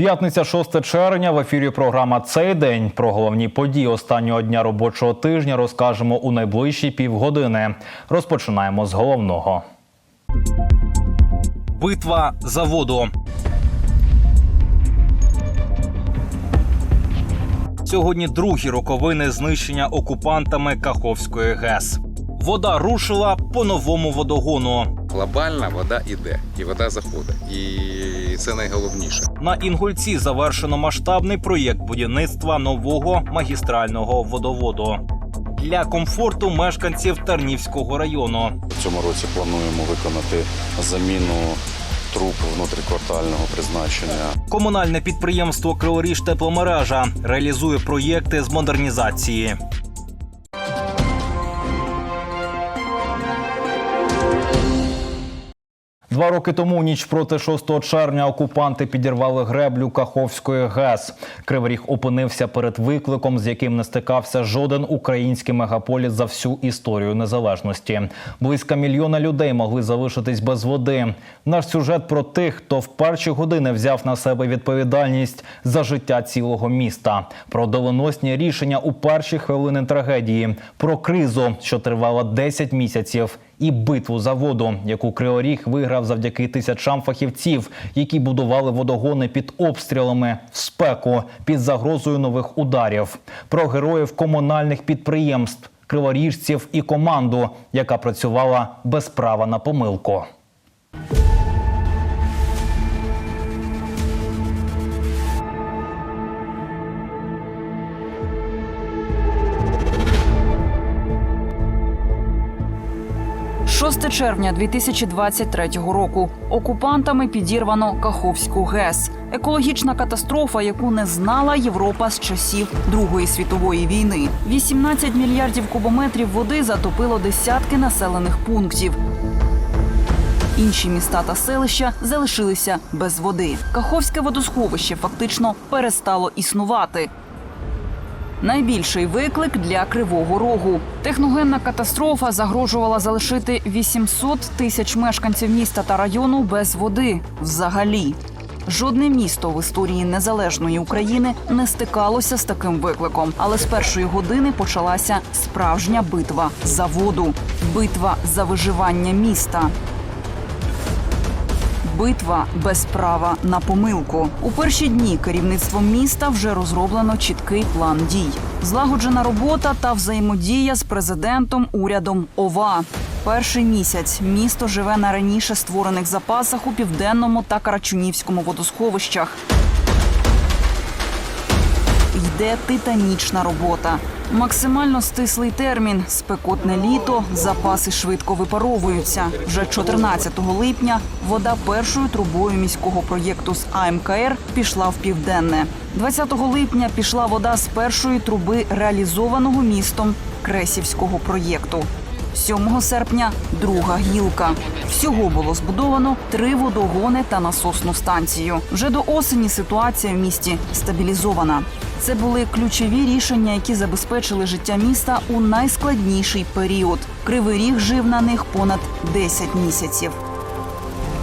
П'ятниця 6 червня в ефірі програма Цей день про головні події останнього дня робочого тижня розкажемо у найближчі півгодини. Розпочинаємо з головного. Битва за воду. Сьогодні другі роковини знищення окупантами Каховської ГЕС. Вода рушила по новому водогону. Глобальна вода іде, і вода заходить. І це найголовніше. На Інгульці завершено масштабний проєкт будівництва нового магістрального водоводу для комфорту мешканців Тарнівського району. В цьому році плануємо виконати заміну труб внутріквартального призначення. Комунальне підприємство Криворіж тепломережа реалізує проєкти з модернізації. Два роки тому, ніч проти 6 червня, окупанти підірвали греблю Каховської ГЕС. Кривий Ріг опинився перед викликом, з яким не стикався жоден український мегаполіс за всю історію незалежності. Близько мільйона людей могли залишитись без води. Наш сюжет про тих, хто в перші години взяв на себе відповідальність за життя цілого міста, про доленосні рішення у перші хвилини трагедії, про кризу, що тривала 10 місяців і битву за воду, яку Криворіг виграв завдяки тисячам фахівців, які будували водогони під обстрілами в спеку під загрозою нових ударів, про героїв комунальних підприємств, криворіжців і команду, яка працювала без права на помилку. – червня 2023 року. Окупантами підірвано Каховську ГЕС. Екологічна катастрофа, яку не знала Європа з часів Другої світової війни. 18 мільярдів кубометрів води затопило десятки населених пунктів. Інші міста та селища залишилися без води. Каховське водосховище фактично перестало існувати. Найбільший виклик для Кривого Рогу. Техногенна катастрофа загрожувала залишити 800 тисяч мешканців міста та району без води. Взагалі, жодне місто в історії незалежної України не стикалося з таким викликом. Але з першої години почалася справжня битва за воду, битва за виживання міста. Битва без права на помилку. У перші дні керівництвом міста вже розроблено чіткий план дій. Злагоджена робота та взаємодія з президентом, урядом ОВА. Перший місяць місто живе на раніше створених запасах у південному та Карачунівському водосховищах. Йде титанічна робота. Максимально стислий термін, спекотне літо, запаси швидко випаровуються. Вже 14 липня вода першою трубою міського проєкту з АМКР пішла в південне. 20 липня пішла вода з першої труби реалізованого містом Кресівського проєкту. 7 серпня друга гілка. Всього було збудовано три водогони та насосну станцію. Вже до осені ситуація в місті стабілізована. Це були ключові рішення, які забезпечили життя міста у найскладніший період. Кривий ріг жив на них понад 10 місяців.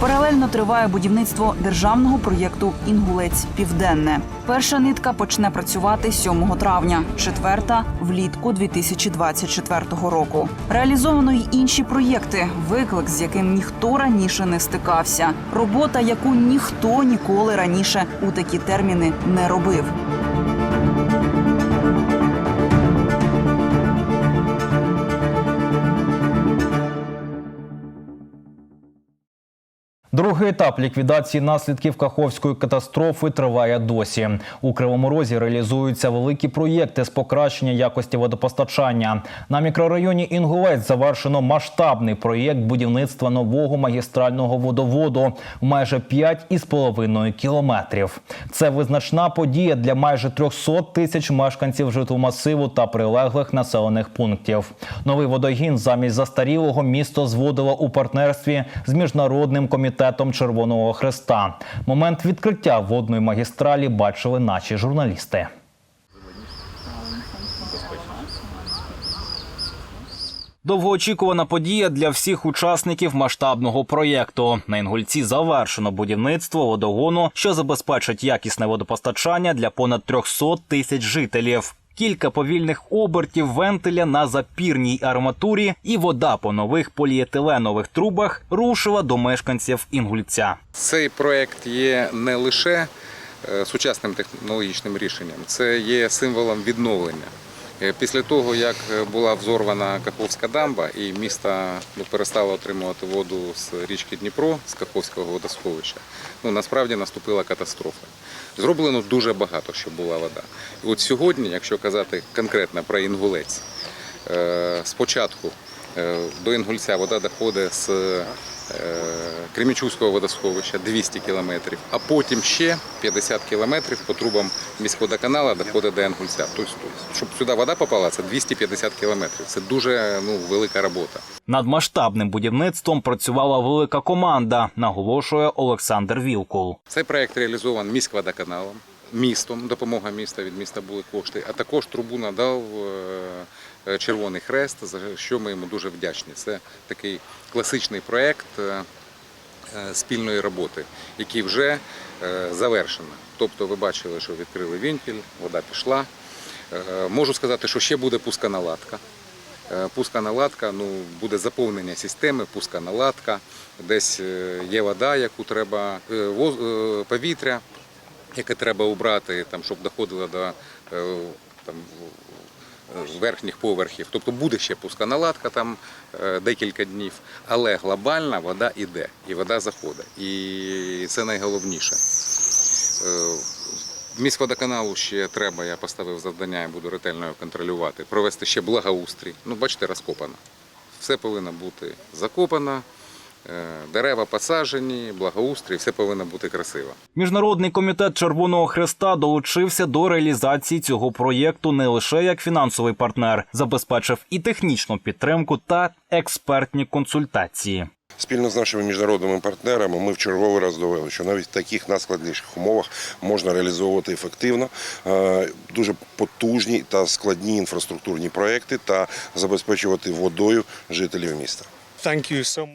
Паралельно триває будівництво державного проєкту Інгулець Південне. Перша нитка почне працювати 7 травня, четверта влітку 2024 року. Реалізовано й інші проєкти, виклик, з яким ніхто раніше не стикався. Робота, яку ніхто ніколи раніше у такі терміни не робив. Другий етап ліквідації наслідків Каховської катастрофи триває досі. У Кривому Розі реалізуються великі проєкти з покращення якості водопостачання. На мікрорайоні Інгулець завершено масштабний проєкт будівництва нового магістрального водоводу майже 5,5 кілометрів. Це визначна подія для майже 300 тисяч мешканців житломасиву та прилеглих населених пунктів. Новий водогін замість застарілого місто зводило у партнерстві з міжнародним комітетом Червоного Хреста. Момент відкриття водної магістралі бачили наші журналісти. Довгоочікувана подія для всіх учасників масштабного проєкту. На Інгульці завершено будівництво водогону, що забезпечить якісне водопостачання для понад 300 тисяч жителів. Кілька повільних обертів вентиля на запірній арматурі і вода по нових поліетиленових трубах рушила до мешканців Інгульця. Цей проект є не лише е, сучасним технологічним рішенням, це є символом відновлення. Е, Після того, як е, була взорвана Каховська дамба і місто ну, перестало отримувати воду з річки Дніпро, з Каховського водосховища, ну, насправді наступила катастрофа. Зроблено дуже багато, щоб була вода. І от сьогодні, якщо казати конкретно про Інгулець, е, спочатку до Інгульця вода доходить з Кремічуського водосховища 200 кілометрів, а потім ще 50 кілометрів по трубам міськводоканала доходить до Інгульця. Тобто, щоб сюди вода попала, це 250 кілометрів. Це дуже ну, велика робота. Над масштабним будівництвом працювала велика команда, наголошує Олександр Вілкул. Цей проект реалізований міськводоканалом, містом, допомога міста від міста були кошти, а також трубу надав е, Червоний Хрест, за що ми йому дуже вдячні. Це такий класичний проект е, спільної роботи, який вже е, завершено. Тобто ви бачили, що відкрили вінкель, вода пішла. Е, Можу сказати, що ще буде пусконаладка. Е, Пусконаладка, ну, буде заповнення системи, пусконаладка, десь е, є вода, яку треба, е, е, повітря, яке треба убрати, там, щоб доходило до е, там, верхніх поверхів. Тобто буде ще пусконаладка там е, декілька днів, але глобальна вода йде, і вода заходить. І це найголовніше. Е, Міськводоканалу ще треба, я поставив завдання і буду ретельно його контролювати, провести ще благоустрій. Ну, бачите, розкопано. Все повинно бути закопано, дерева посаджені, благоустрій, все повинно бути красиво. Міжнародний комітет Червоного Хреста долучився до реалізації цього проєкту не лише як фінансовий партнер, забезпечив і технічну підтримку та експертні консультації. Спільно з нашими міжнародними партнерами ми в черговий раз довели, що навіть в таких надскладніших умовах можна реалізовувати ефективно е, дуже потужні та складні інфраструктурні проекти та забезпечувати водою жителів міста.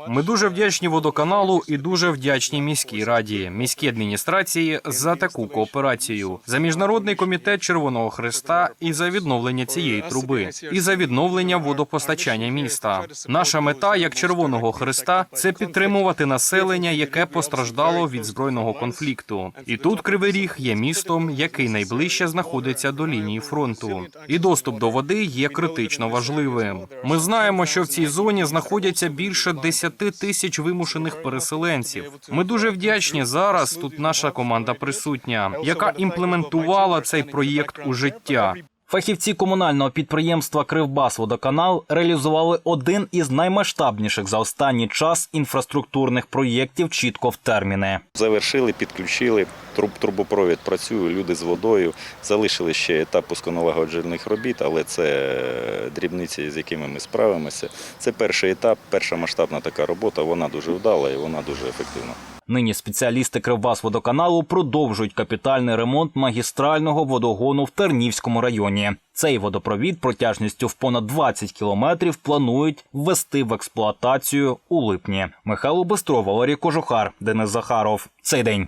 Ми дуже вдячні водоканалу і дуже вдячні міській раді, міській адміністрації за таку кооперацію, за міжнародний комітет Червоного Христа і за відновлення цієї труби, і за відновлення водопостачання міста. Наша мета як Червоного Христа це підтримувати населення, яке постраждало від збройного конфлікту. І тут Кривий Ріг є містом, який найближче знаходиться до лінії фронту. І доступ до води є критично важливим. Ми знаємо, що в цій зоні знаходяться більше 10 тисяч вимушених переселенців. Ми дуже вдячні зараз. Тут наша команда присутня, яка імплементувала цей проєкт у життя. Фахівці комунального підприємства Кривбасводоканал реалізували один із наймасштабніших за останній час інфраструктурних проєктів чітко в терміни. Завершили, підключили, труб, трубопровід працює, люди з водою. Залишили ще етап пусконалагоджених робіт, але це е, дрібниці, з якими ми справимося. Це перший етап, перша масштабна така робота. Вона дуже вдала і вона дуже ефективна. Нині спеціалісти Кривбасводоканалу продовжують капітальний ремонт магістрального водогону в Тернівському районі. Цей водопровід протяжністю в понад 20 кілометрів планують ввести в експлуатацію у липні. Михайло Бестров, Валерій Кожухар, Денис Захаров. Цей день.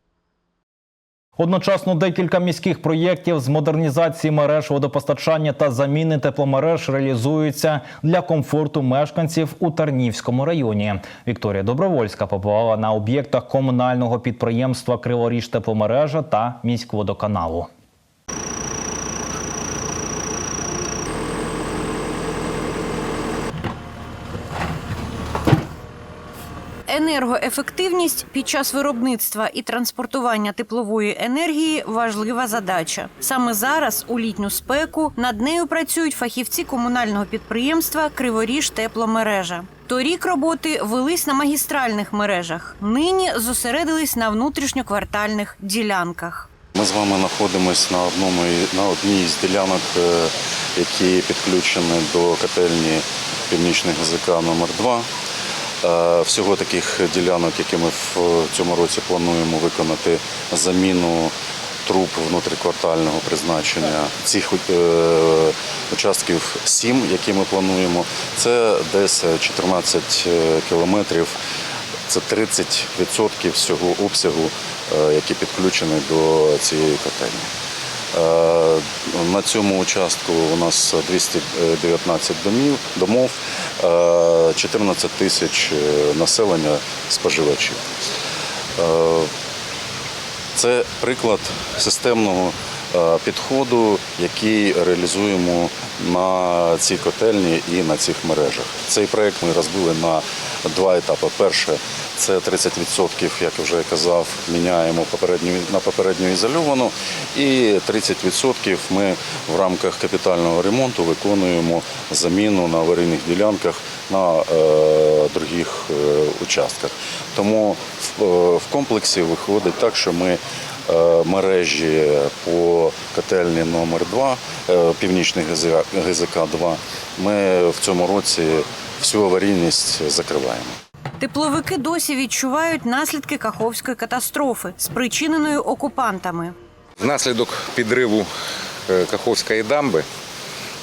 Одночасно декілька міських проєктів з модернізації мереж водопостачання та заміни тепломереж реалізуються для комфорту мешканців у Тарнівському районі. Вікторія Добровольська побувала на об'єктах комунального підприємства Криворіж тепломережа та міськводоканалу. Енергоефективність під час виробництва і транспортування теплової енергії важлива задача. Саме зараз, у літню спеку, над нею працюють фахівці комунального підприємства Криворіж тепломережа. Торік роботи велись на магістральних мережах. Нині зосередились на внутрішньоквартальних ділянках. Ми з вами знаходимося на одному на одній з ділянок, е, які підключені до котельні Північний ГЗК номер 2 Е, Всього таких ділянок, які ми в цьому році плануємо виконати заміну труб внутріквартального призначення. Цих е, участків 7, які ми плануємо, це десь 14 кілометрів. Це 30% всього обсягу, е, який підключений до цієї котельні. Е, На цьому участку у нас 219 домів, домов, е, 14 тисяч е, населення споживачів. Е, Це приклад системного е, підходу, який реалізуємо на цій котельні і на цих мережах. Цей проект ми розбили на два етапи. Перше це 30%, як я вже казав, міняємо попередню на попередню ізольовану, і 30% ми в рамках капітального ремонту виконуємо заміну на аварійних ділянках на е, других е, участках. Тому в, е, комплексі виходить так, що ми е, мережі по котельні номер 2 північний ГЗК 2 ми в цьому році всю аварійність закриваємо. Тепловики досі відчувають наслідки Каховської катастрофи, спричиненої окупантами. Внаслідок підриву е, Каховської дамби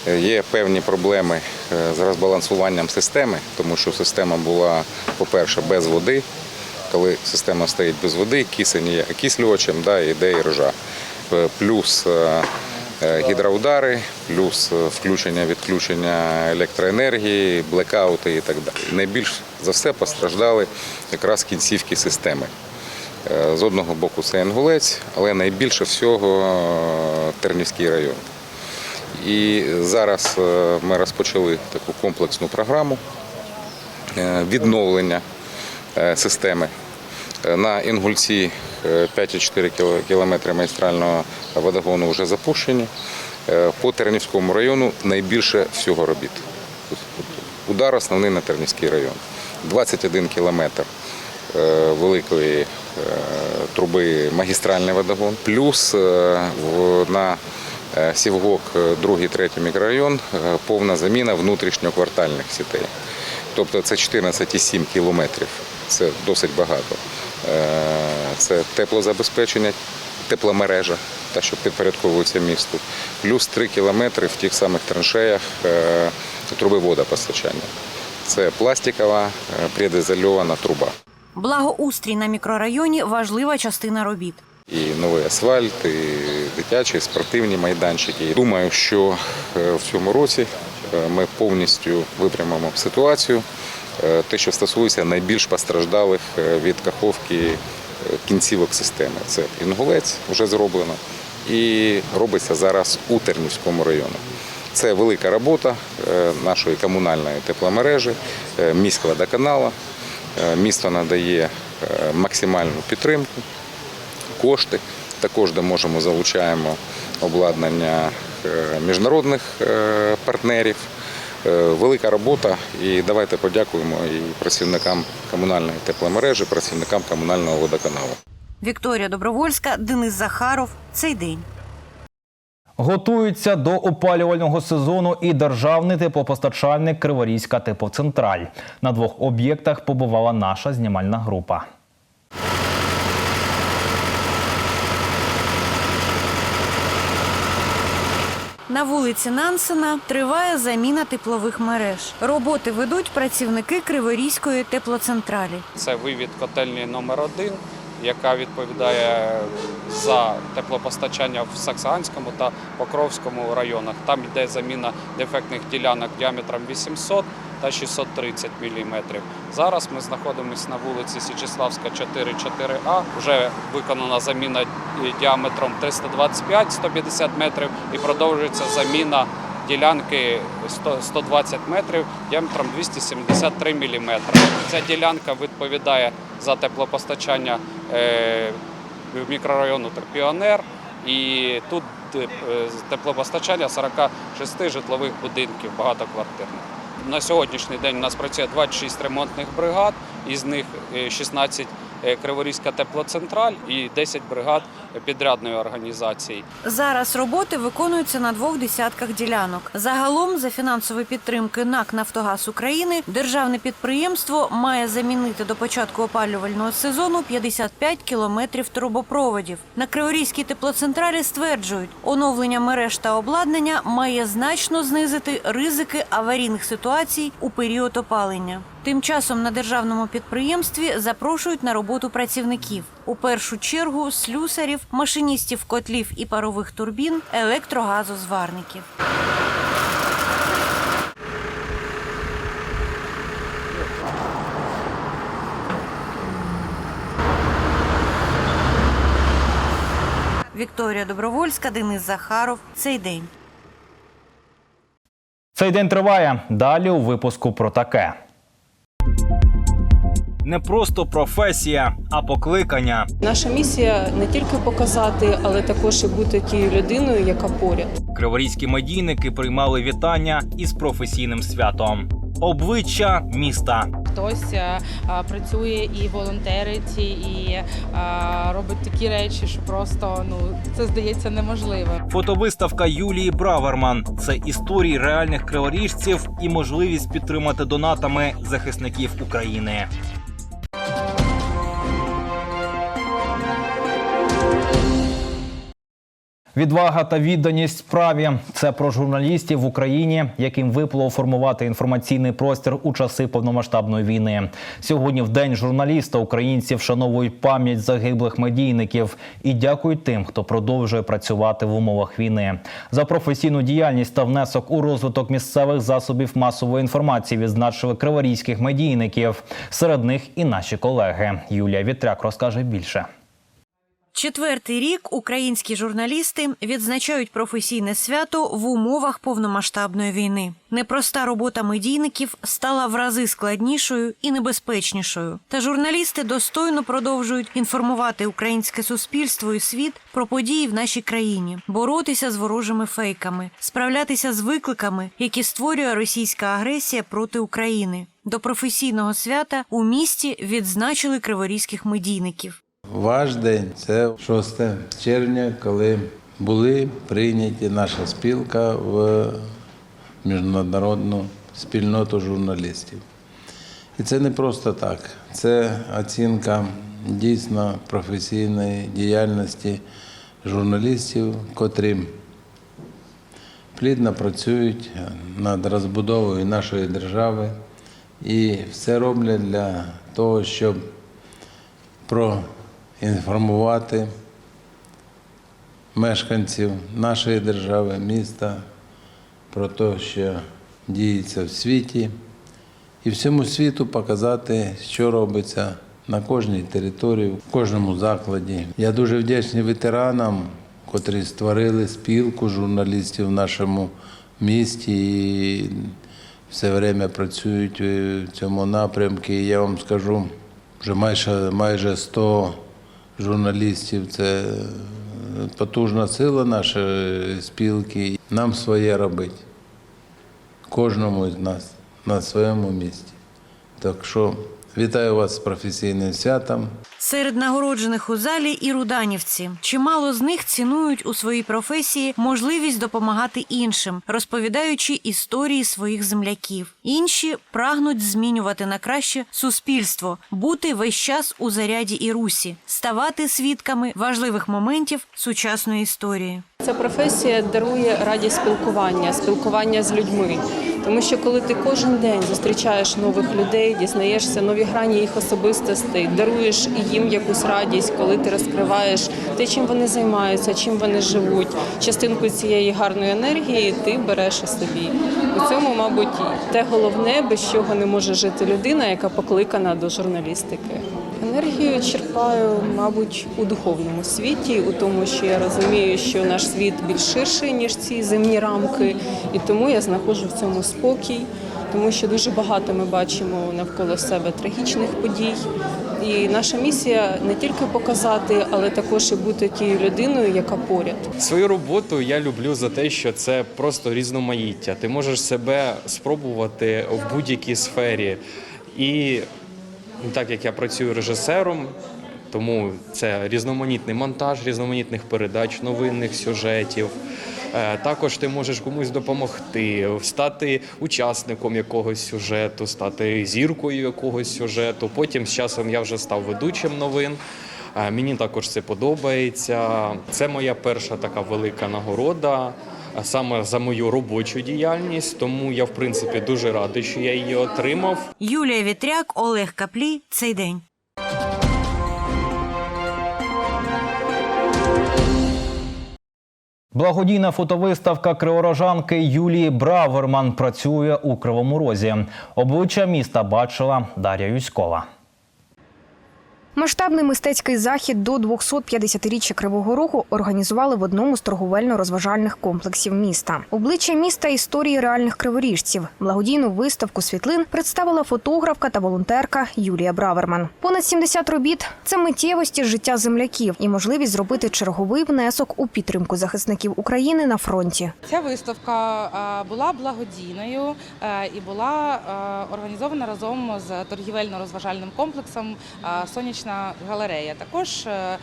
е, є певні проблеми е, з розбалансуванням системи, тому що система була, по-перше, без води. Коли система стоїть без води, кисень є окислювачем, да, йде і ржа. Е, Плюс е, е, гідроудари, плюс включення, відключення електроенергії, блекаути і так далі. Найбільш за все постраждали якраз кінцівки системи. З одного боку це Інгулець, але найбільше всього Тернівський район. І зараз ми розпочали таку комплексну програму відновлення системи. Е, На Інгульці е, 5,4 кіло- кілометри магістрального водогону вже запущені. Е, По Тернівському району найбільше всього робіт. Удар основний на Тернівський район. 21 кілометр е, великої е, труби магістральний водогон. Плюс е, на е, Сівгок, 2-3 мікрорайон, е, повна заміна внутрішньоквартальних сітей. Тобто це 14,7 кілометрів. Це досить багато. Е, Це теплозабезпечення, тепломережа, та що підпорядковується місту, плюс 3 кілометри в тих самих траншеях е, труби водопостачання. Це пластикова е, предізольована труба. Благоустрій на мікрорайоні важлива частина робіт. І новий асфальт, і дитячі, і спортивні майданчики. Думаю, що в цьому році ми повністю випрямимо ситуацію. Е, Те, що стосується найбільш постраждалих е, від каховки е, кінцівок системи. Це Інгулець вже зроблено і робиться зараз у Тернівському районі. Це велика робота нашої комунальної тепломережі, міськводоканала. Місто надає максимальну підтримку кошти. Також де можемо залучаємо обладнання міжнародних партнерів. Е, Велика робота. І давайте подякуємо і працівникам комунальної тепломережі, працівникам комунального водоканалу. Вікторія Добровольська, Денис Захаров. Цей день. Готується до опалювального сезону і державний теплопостачальник Криворізька теплоцентраль. На двох об'єктах побувала наша знімальна група. На вулиці Нансена триває заміна теплових мереж. Роботи ведуть працівники Криворізької теплоцентралі. Це вивід котельні номер 1 яка відповідає за теплопостачання в Саксанському та Покровському районах. Там йде заміна дефектних ділянок діаметром 800 та 630 мм. Зараз ми знаходимося на вулиці Січеславська 4-4А. Вже виконана заміна діаметром 325-150 метрів і продовжується заміна ділянки 120 метрів діаметром 273 мм. Ця ділянка відповідає за теплопостачання е, мікрорайону Піонер. І тут е, теплопостачання 46 житлових будинків багатоквартирних. На сьогоднішній день у нас працює 26 ремонтних бригад, із них е, 16 е, Криворізька теплоцентраль і 10 бригад підрядної організації. Зараз роботи виконуються на двох десятках ділянок. Загалом, за фінансової підтримки НАК Нафтогаз України, державне підприємство має замінити до початку опалювального сезону 55 кілометрів трубопроводів. На Криворізькій теплоцентралі стверджують, оновлення мереж та обладнання має значно знизити ризики аварійних ситуацій у період опалення. Тим часом на державному підприємстві запрошують на роботу працівників. У першу чергу слюсарів, машиністів котлів і парових турбін, електрогазозварників. Вікторія Добровольська, Денис Захаров. Цей день. Цей день триває. Далі у випуску про таке. Не просто професія, а покликання. Наша місія не тільки показати, але також і бути тією людиною, яка поряд. Криворізькі медійники приймали вітання із професійним святом. Обличчя міста. Хтось е, а, працює і волонтерить, і а, робить такі речі, що просто ну це здається неможливим. Фотовиставка Юлії Браверман це історії реальних криворіжців і можливість підтримати донатами захисників України. Відвага та відданість справі це про журналістів в Україні, яким випало формувати інформаційний простір у часи повномасштабної війни. Сьогодні, в день журналіста, українці вшановують пам'ять загиблих медійників і дякують тим, хто продовжує працювати в умовах війни. За професійну діяльність та внесок у розвиток місцевих засобів масової інформації відзначили криворізьких медійників. Серед них і наші колеги. Юлія Вітряк розкаже більше. Четвертий рік українські журналісти відзначають професійне свято в умовах повномасштабної війни. Непроста робота медійників стала в рази складнішою і небезпечнішою. Та журналісти достойно продовжують інформувати українське суспільство і світ про події в нашій країні, боротися з ворожими фейками, справлятися з викликами, які створює російська агресія проти України. До професійного свята у місті відзначили криворізьких медійниких. Ваш день це 6 червня, коли були прийняті наша спілка в міжнародну спільноту журналістів. І це не просто так. Це оцінка дійсно професійної діяльності журналістів, котрі плідно працюють над розбудовою нашої держави і все роблять для того, щоб проінформувати мешканців нашої держави, міста про те, що діється в світі, і всьому світу показати, що робиться на кожній території, в кожному закладі. Я дуже вдячний ветеранам, котрі створили спілку журналістів в нашому місті і все время працюють в цьому напрямку. Я вам скажу, вже майже, майже 100 журналістів це потужна сила нашої спілки. Нам своє робити. Кожному з нас на своєму місці. Так що вітаю вас з професійним святом. Серед нагороджених у залі і руданівці. Чимало з них цінують у своїй професії можливість допомагати іншим, розповідаючи історії своїх земляків. Інші прагнуть змінювати на краще суспільство, бути весь час у заряді і русі, ставати свідками важливих моментів сучасної історії. Ця професія дарує радість спілкування, спілкування з людьми. Тому що коли ти кожен день зустрічаєш нових людей, дізнаєшся нові грані їх особистостей, даруєш їм якусь радість, коли ти розкриваєш те, чим вони займаються, чим вони живуть, частинку цієї гарної енергії ти береш у собі. У цьому, мабуть, те головне, без чого не може жити людина, яка покликана до журналістики. Енергію черпаю, мабуть, у духовному світі, у тому, що я розумію, що наш світ більш ширший, ніж ці земні рамки, і тому я знаходжу в цьому спокій, тому що дуже багато ми бачимо навколо себе трагічних подій. І наша місія не тільки показати, але також і бути тією людиною, яка поряд. Свою роботу я люблю за те, що це просто різноманіття. Ти можеш себе спробувати в будь-якій сфері. І так як я працюю режисером, Тому це різноманітний монтаж, різноманітних передач, новинних сюжетів. Е, Також ти можеш комусь допомогти, стати учасником якогось сюжету, стати зіркою якогось сюжету. Потім з часом я вже став ведучим новин. Е, Мені також це подобається. Це моя перша така велика нагорода. А Саме за мою робочу діяльність, тому я в принципі дуже радий, що я її отримав. Юлія Вітряк, Олег Каплій. Цей день. Благодійна фотовиставка криворожанки Юлії Браверман працює у Кривому Розі. Обличчя міста бачила Дар'я Юськова. Масштабний мистецький захід до 250-річчя Кривого Рогу організували в одному з торговельно-розважальних комплексів міста. Обличчя міста історії реальних криворіжців. Благодійну виставку світлин представила фотографка та волонтерка Юлія Браверман. Понад 70 робіт це миттєвості життя земляків і можливість зробити черговий внесок у підтримку захисників України на фронті. Ця виставка була благодійною е, і була е, організована разом з торгівельно-розважальним комплексом е, Сонячна галерея. Також е, е,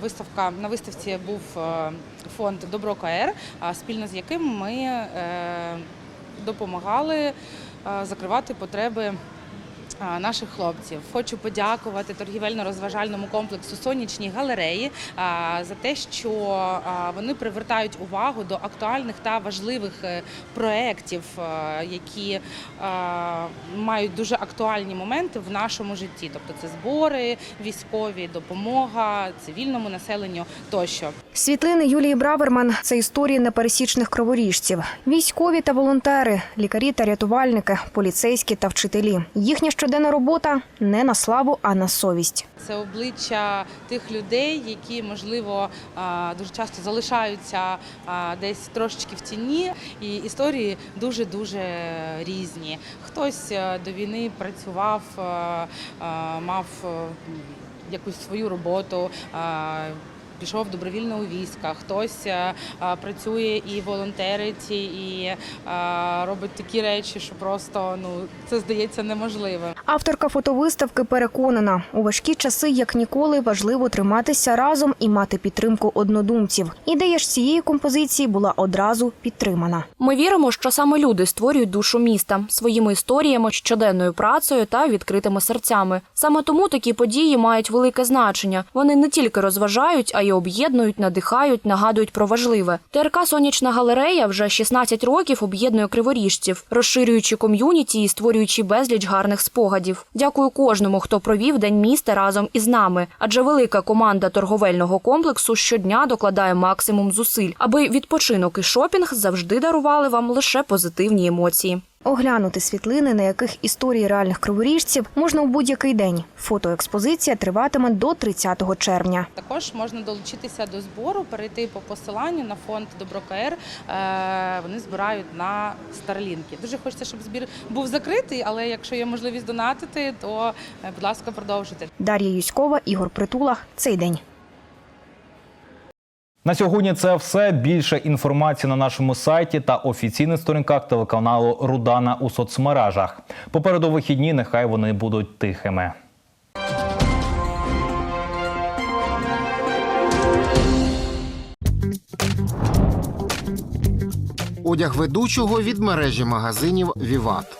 виставка на виставці був е, фонд Добро КР, спільно з яким ми допомагали закривати потреби. А, Наших хлопців хочу подякувати торгівельно-розважальному комплексу Сонячній галереї за те, що вони привертають увагу до актуальних та важливих е, проєктів, е, які мають дуже актуальні моменти в нашому житті. Тобто це збори військові, допомога цивільному населенню тощо. Світлини Юлії Браверман це історії непересічних криворіжців. Військові та волонтери, лікарі та рятувальники, поліцейські та вчителі. Їхня щоденна робота не на славу, а на совість. Це обличчя тих людей, які можливо дуже часто залишаються десь трошечки в тіні, і історії дуже дуже різні. Хтось е, до війни працював, е, е, мав якусь свою роботу. Пішов добровільно у війська, хтось е, е, працює і волонтерить, і е, робить такі речі, що просто ну це здається неможливим. Авторка фотовиставки переконана, у важкі часи як ніколи важливо триматися разом і мати підтримку однодумців. Ідея ж цієї композиції була одразу підтримана. Ми віримо, що саме люди створюють душу міста своїми історіями, щоденною працею та відкритими серцями. Саме тому такі події мають велике значення. Вони не тільки розважають, а й об'єднують, надихають, нагадують про важливе. ТРК Сонячна галерея вже 16 років об'єднує криворіжців, розширюючи ком'юніті і створюючи безліч гарних спогадів. Дякую кожному, хто провів день міста разом із нами. Адже велика команда торговельного комплексу щодня докладає максимум зусиль, аби відпочинок і шопінг завжди дарували вам лише позитивні емоції. Оглянути світлини, на яких історії реальних криворіжців можна у будь-який день. Фотоекспозиція триватиме до 30 червня. Також можна долучитися до збору, перейти по посиланню на фонд ДоброКР. Е, Вони збирають на старлінки. Дуже хочеться, щоб збір був закритий, але якщо є можливість донатити, то е, будь ласка, продовжуйте. Дар'я Юськова, Ігор Притула. Цей день. На сьогодні це все. Більше інформації на нашому сайті та офіційних сторінках телеканалу Рудана у соцмережах. Попереду вихідні, нехай вони будуть тихими. Одяг ведучого від мережі магазинів Віват.